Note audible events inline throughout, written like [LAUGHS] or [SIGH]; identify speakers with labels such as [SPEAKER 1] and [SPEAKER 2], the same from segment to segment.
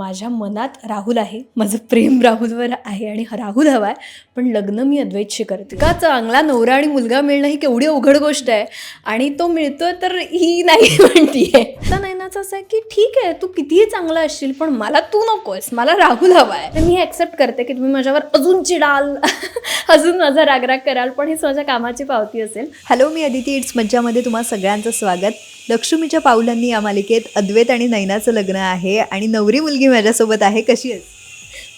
[SPEAKER 1] माझ्या मनात राहुल आहे. माझं प्रेम राहुलवर आहे आणि हा राहुल हवा आहे पण लग्न मी अद्वैतशी करते. का चांगला नवरा आणि मुलगा मिळणं ही केवढी अवघड गोष्ट आहे? आणि तो मिळतोय तर ही नाही [LAUGHS] म्हणतीये. आता नैनाचं असं आहे की ठीक आहे तू कितीही चांगला असशील पण मला तू नकोयस. मला राहुल हवा आहे तर मी ॲक्सेप्ट करते की तुम्ही माझ्यावर अजून चिडाल. [LAUGHS] अजून माझा रागराग कराल पण हीच माझ्या कामाची पावती असेल.
[SPEAKER 2] हॅलो मी अदिती. इट्स मज्जामध्ये तुम्हाला सगळ्यांचं स्वागत. लक्ष्मीच्या पाऊलांनी या मालिकेत अद्वैत आणि नैनाचं लग्न आहे आणि नवरी मुलगी माझ्यासोबत आहे. कशी आहेस?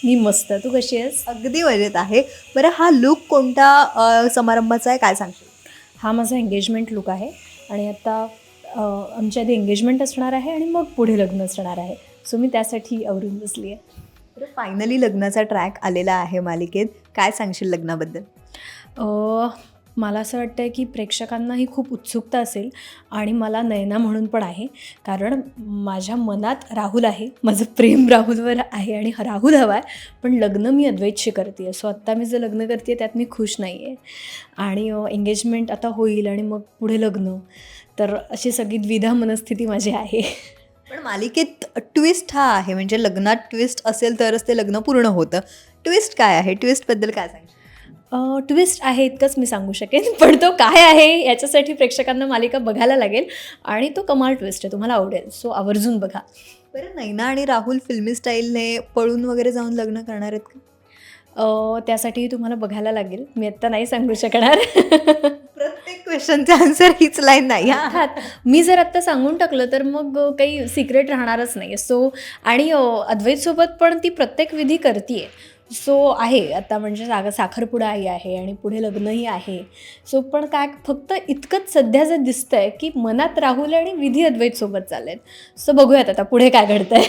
[SPEAKER 1] मी मस्त. तू कशी आहेस?
[SPEAKER 2] अगदी मजेत आहे. बरं हा लुक कोणत्या अ, समारंभाचा आहे? काय सांगशील?
[SPEAKER 1] हा माझा एंगेजमेंट लुक आहे आणि आता आमच्या आधी एंगेजमेंट असणार आहे आणि मग पुढे लग्न असणार आहे. सो मी त्यासाठी आवरून बसली आहे.
[SPEAKER 2] बरं फायनली लग्नाचा ट्रॅक आलेला आहे मालिकेत. काय सांगशील लग्नाबद्दल?
[SPEAKER 1] मला असं वाटतं आहे की प्रेक्षकांनाही खूप उत्सुकता असेल आणि मला नयना म्हणून पण आहे. कारण माझ्या मनात राहुल आहे माझं प्रेम राहुलवर आहे आणि राहुल हवा आहे पण लग्न मी अद्वैतशी करते आहे सो आत्ता मी जे लग्न करते त्यात मी खुश नाही आहे आणि एंगेजमेंट आता होईल आणि मग पुढे लग्न. तर अशी सगळी द्विधा मनस्थिती माझी आहे.
[SPEAKER 2] पण मालिकेत ट्विस्ट हा आहे. म्हणजे लग्नात ट्विस्ट असेल तरच ते लग्न पूर्ण होतं. ट्विस्ट काय आहे? ट्विस्टबद्दल काय सांगशील?
[SPEAKER 1] ट्विस्ट आहे इतकंच मी सांगू शकेन. [LAUGHS] पण तो काय आहे याच्यासाठी प्रेक्षकांना मालिका बघायला लागेल आणि तो कमाल ट्विस्ट आहे तुम्हाला आवडेल. सो आवर्जून बघा.
[SPEAKER 2] बरं नैना आणि राहुल फिल्मी स्टाईलने पळून वगैरे जाऊन लग्न करणार आहेत का?
[SPEAKER 1] त्यासाठी तुम्हाला बघायला लागेल. मी आत्ता नाही सांगू शकणार. [LAUGHS]
[SPEAKER 2] प्रत्येक क्वेश्चनचा आन्सर हीच लाईन नाही हा.
[SPEAKER 1] अर्थात मी जर आत्ता सांगून टाकलं तर मग काही सिक्रेट राहणारच नाही सो आणि अद्वैतसोबत पण ती प्रत्येक विधी करते सो आहे आता म्हणजे जागा साखरपुडा आई आहे आणि पुढे लग्नही आहे. सो पण काय फक्त इतकंच सध्या जे आहे की मनात राहुल आणि विधी अद्वैत सोबत चाललेत. सो बघूयात आता पुढे काय घडतंय.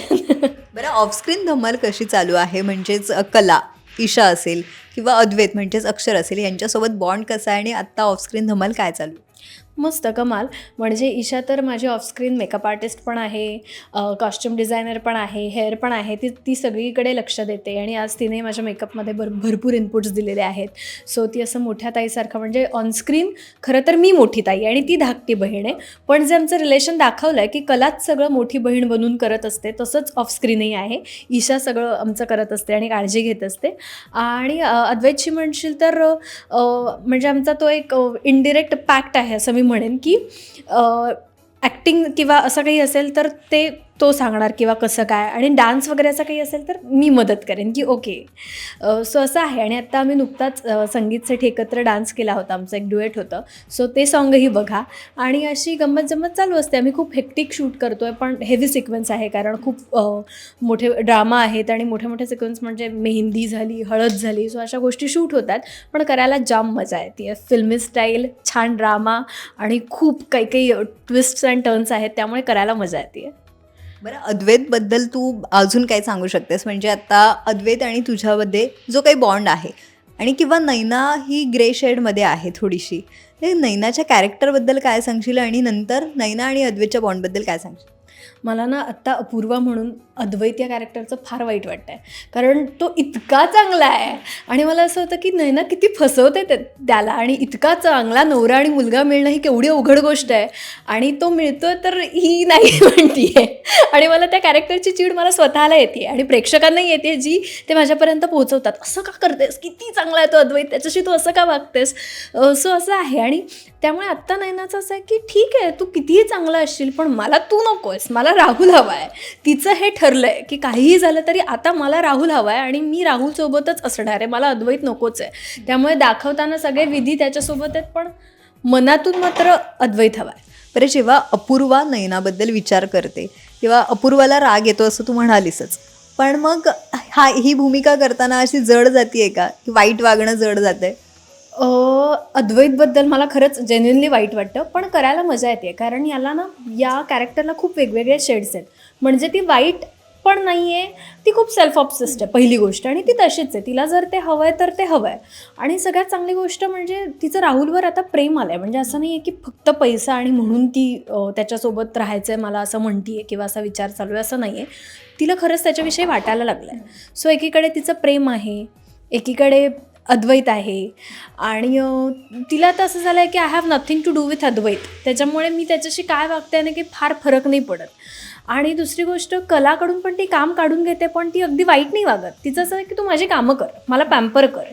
[SPEAKER 2] बरं ऑफस्क्रीन धमाल कशी चालू आहे? म्हणजेच कला ईशा असेल किंवा अद्वैत म्हणजेच अक्षर असेल यांच्यासोबत बॉन्ड कसा आहे आणि आत्ता ऑफस्क्रीन धमाल काय चालू? आहे?
[SPEAKER 1] मस्त कमाल. म्हणजे ईशा तर माझी ऑफस्क्रीन मेकअप आर्टिस्ट पण आहे कॉस्ट्युम डिझायनर पण आहे हेअर पण आहे ती ती सगळीकडे लक्ष देते आणि आज तिने माझ्या मेकअपमध्ये भर भरपूर इनपुट्स दिलेले आहेत. सो ती असं मोठ्या ताईसारखं म्हणजे ऑनस्क्रीन खरं तर मी मोठी ताई आणि ती धाकटी बहीण आहे. पण जे आमचं रिलेशन दाखवलं आहे की कलाच सगळं मोठी बहीण बनून करत असते तसंच ऑफस्क्रीनही आहे. ईशा सगळं आमचं करत असते आणि काळजी घेत असते. आणि अ, अद्वैतची म्हणशील तर म्हणजे आमचा तो एक इनडिरेक्ट पॅक्ट आहे असं मी म्हणेन की ॲक्टिंग किंवा असं काही असेल तर ते तो सांगणार किंवा कसं काय? आणि डान्स वगैरे असं काही असेल तर मी मदत करेन की ओके सो असं आहे आणि आत्ता आम्ही नुकताच संगीतसाठी एकत्र डान्स केला होता आमचं एक डुएट होतं. सो ते सॉंगही बघा. आणि अशी गंमत जम्मत चालू असते. आम्ही खूप हेक्टिक शूट करतो आहे पण हेवी सिक्वेन्स आहे कारण खूप मोठे ड्रामा आहेत आणि मोठे मोठे सिक्वेन्स म्हणजे मेहंदी झाली हळद झाली सो अशा गोष्टी शूट होतात. पण करायला जाम मजा येते. फिल्मी स्टाईल छान ड्रामा आणि खूप काही काही ट्विस्ट्स अँड टर्न्स आहेत त्यामुळे करायला मजा येते.
[SPEAKER 2] बरं अद्वैतबद्दल तू अजून काय सांगू शकतेस? म्हणजे आता अद्वैत आणि तुझ्यामध्ये जो काही बॉन्ड आहे आणि किंवा नैना ही ग्रे शेडमध्ये आहे थोडीशी ते नैनाच्या कॅरेक्टरबद्दल काय सांगशील? आणि नंतर नैना आणि अद्वैतच्या बॉन्डबद्दल काय सांगशील?
[SPEAKER 1] मला ना आत्ता अपूर्वा म्हणून अद्वैत या कॅरेक्टरचं फार वाईट वाटतं आहे कारण तो इतका चांगला आहे. आणि मला असं होतं की नैना किती फसवते ते त्याला. आणि इतका चांगला नवरा आणि मुलगा मिळणं ही केवढी अवघड गोष्ट आहे. आणि तो मिळतोय तर ही नाही [LAUGHS] म्हणतीये. आणि मला त्या कॅरेक्टरची चीड मला स्वतःला येते आणि प्रेक्षकांनाही येते जी ते माझ्यापर्यंत पोहोचवतात. असं का करतेस? किती चांगला आहे तो अद्वैत. त्याच्याशी तू असं का वागतेस? सो असं आहे. आणि त्यामुळे आत्ता नैनाचं असं आहे की ठीक आहे तू कितीही चांगला असशील पण मला तू नको आहेस मला राहुल हवा आहे तिचं हे ठरलं आहे की काहीही झालं तरी आता मला राहुल हवा आहे आणि मी राहुलसोबतच असणार आहे. मला अद्वैत नकोच आहे. त्यामुळे दाखवताना सगळे विधी त्याच्यासोबत आहेत पण मनातून मात्र अद्वैत हवा आहे
[SPEAKER 2] बरं जेव्हा अपूर्वा नयनाबद्दल विचार करते तेव्हा अपूर्वाला राग येतो असं तू म्हणालीसच. पण मग हा ही भूमिका करताना अशी जड जाते का? की वाईट वागणं जड जाते
[SPEAKER 1] आहे अद्वैतबद्दल मला खरंच जेन्युनली वाईट वाटतं पण करायला मजा येते. कारण याला ना या कॅरेक्टरला खूप वेगवेगळे शेड्स आहेत. म्हणजे ती वाईट पण नाही आहे ती खूप सेल्फ ऑब्सेस्ड आहे पहिली गोष्ट. आणि ती तशीच आहे. तिला जर ते हवं आहे तर ते हवं आहे आणि सगळ्यात चांगली गोष्ट म्हणजे तिचं राहुलवर आता प्रेम आलं आहे म्हणजे असं नाही आहे की फक्त पैसा आणि म्हणून ती त्याच्यासोबत राहायचं आहे मला असं म्हणते किंवा असा विचार चालू आहे असं नाही आहे तिला खरंच त्याच्याविषयी वाटायला लागलं आहे सो एकीकडे तिचं प्रेम आहे एकीकडे अद्वैत आहे. आणि तिला तर असं झालं आहे की I have nothing to do with Advait. त्याच्यामुळे मी त्याच्याशी काय वागते ना की फार फरक नाही पडत. आणि दुसरी गोष्ट कलाकडून पण ती काम काढून घेते पण ती अगदी वाईट नाही वागत. तिचं असं आहे की तू माझी कामं कर मला पॅम्पर कर.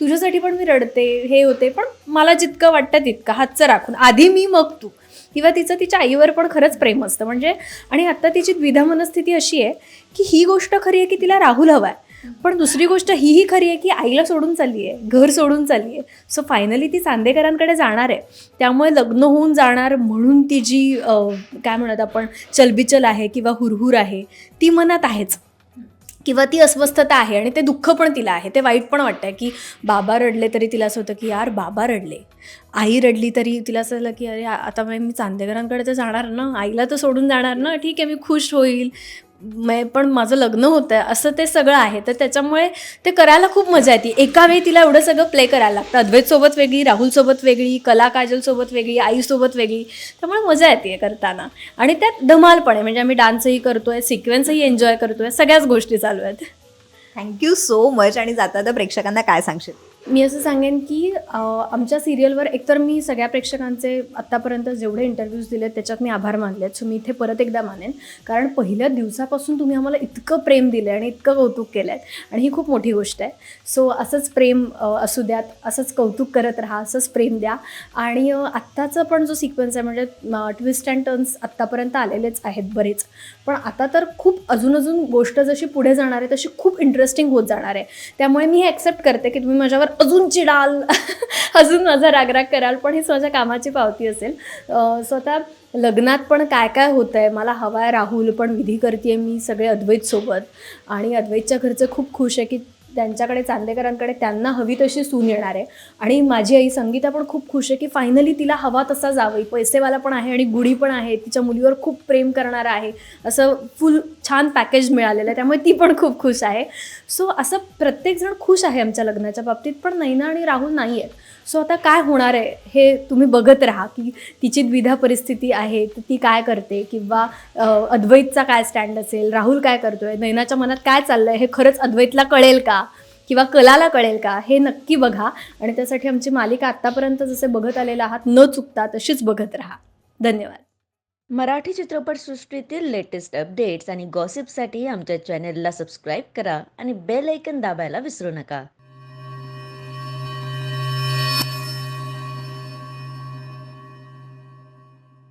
[SPEAKER 1] तुझ्यासाठी पण मी रडते हे होते पण मला जितकं वाटतं तितकं हातचं राखून. आधी मी मग तू किंवा तिचं तिच्या आईवर पण खरंच प्रेम असतं. म्हणजे आणि आत्ता तिची द्विधा मनस्थिती अशी आहे की ही गोष्ट खरी आहे की तिला राहुल हवा आहे पण दुसरी गोष्ट हीही खरी आहे की आईला सोडून चालली आहे घर सोडून चालली आहे सो फायनली ती चांदेकरांकडे जाणार आहे. त्यामुळे लग्न होऊन जाणार म्हणून ती जी काय म्हणत आपण चलबिचल आहे किंवा हुरहुर आहे ती मनात आहेच. किंवा ती अस्वस्थता आहे आणि ते दुःख पण तिला आहे. ते वाईट पण वाटतं की बाबा रडले तरी तिला असं होतं की यार बाबा रडले. आई रडली तरी तिला असं झालं की अरे आता मग मी चांदेकरांकडे तर जाणार ना आईला तर सोडून जाणार ना ठीक आहे मी खुश होईल. पण माझं लग्न होतं आहे असं ते सगळं आहे. तर त्याच्यामुळे ते करायला खूप मजा येते. एका वेळी तिला एवढं सगळं प्ले करायला लागतं. अद्वैतसोबत वेगळी राहुलसोबत वेगळी कला काजलसोबत वेगळी आईसोबत वेगळी. त्यामुळे मजा येते करताना. आणि त्यात धमाल पण आहे. म्हणजे आम्ही डान्सही करतोय सिक्वेन्सही एन्जॉय करतोय. सगळ्याच गोष्टी चालू आहेत.
[SPEAKER 2] थँक्यू सो मच आणि जाता तर प्रेक्षकांना काय सांगशील?
[SPEAKER 1] मी असं सांगेन की आमच्या सिरियलवर एकतर मी सगळ्या प्रेक्षकांचे आत्तापर्यंत जेवढे इंटरव्ह्यूज दिलेत त्याच्यात मी आभार मानले आहेत सो मी इथे परत एकदा मानेन. कारण पहिल्या दिवसापासून तुम्ही आम्हाला इतकं प्रेम दिलं आहे आणि इतकं कौतुक केलं आहे आणि ही खूप मोठी गोष्ट आहे. सो असंच प्रेम असू द्यात असंच कौतुक करत राहा असंच प्रेम द्या. आणि आत्ताचं आत्ताचा पण जो सिक्वेन्स आहे म्हणजे ट्विस्ट अँड टर्न्स आत्तापर्यंत आलेलेच आहेत बरेच. पण आता तर खूप अजून अजून गोष्ट जशी पुढे जाणार आहे तशी खूप इंटरेस्टिंग होत जाणार आहे. त्यामुळे मी हे ॲक्सेप्ट करते की तुम्ही माझ्यावर अजून चिडाल. अजून माझा रागराग कराल पण हीच माझ्या कामाची पावती असेल. सो आता लग्नात पण काय काय होतं आहे मला हवा आहे राहुल पण विधी करते मी सगळे अद्वैतसोबत आणि अद्वैतच्या घरचं खूप खुश आहे की त्यांच्याकडे चांदेकरांकडे त्यांना हवी तशी सून येणार आहे. आणि माझी आई संगीता पण खूप खुश आहे की फायनली तिला हवा तसा जावई. पैसेवाला पण आहे आणि गुढी पण आहे. तिच्या मुलीवर खूप प्रेम करणारा आहे. असं फुल छान पॅकेज मिळालेलं आहे. त्यामुळे ती पण खूप खुश आहे. सो असं प्रत्येकजण खुश आहे आमच्या लग्नाच्या बाबतीत. पण नैना आणि राहुल नाही आहेत. सो आता काय होणार आहे हे तुम्ही बघत राहा की तिची द्विधा परिस्थिती आहे. तर ती काय करते? किंवा अद्वैतचा काय स्टँड असेल? राहुल काय करतोय? नैनाच्या मनात काय चाललंय? हे खरंच अद्वैतला कळेल का? किंवा कलाला कळेल का? हे नक्की बघा. आणि त्यासाठी आमची मालिका आत्तापर्यंत जसे बघत आलेला आहात न चुकता तशीच बघत राहा. धन्यवाद.
[SPEAKER 3] मराठी चित्रपटसृष्टीतील लेटेस्ट अपडेट्स आणि गॉसिपसाठी आमच्या चॅनेलला सबस्क्राईब करा आणि बेल ऐकन दाबायला विसरू नका.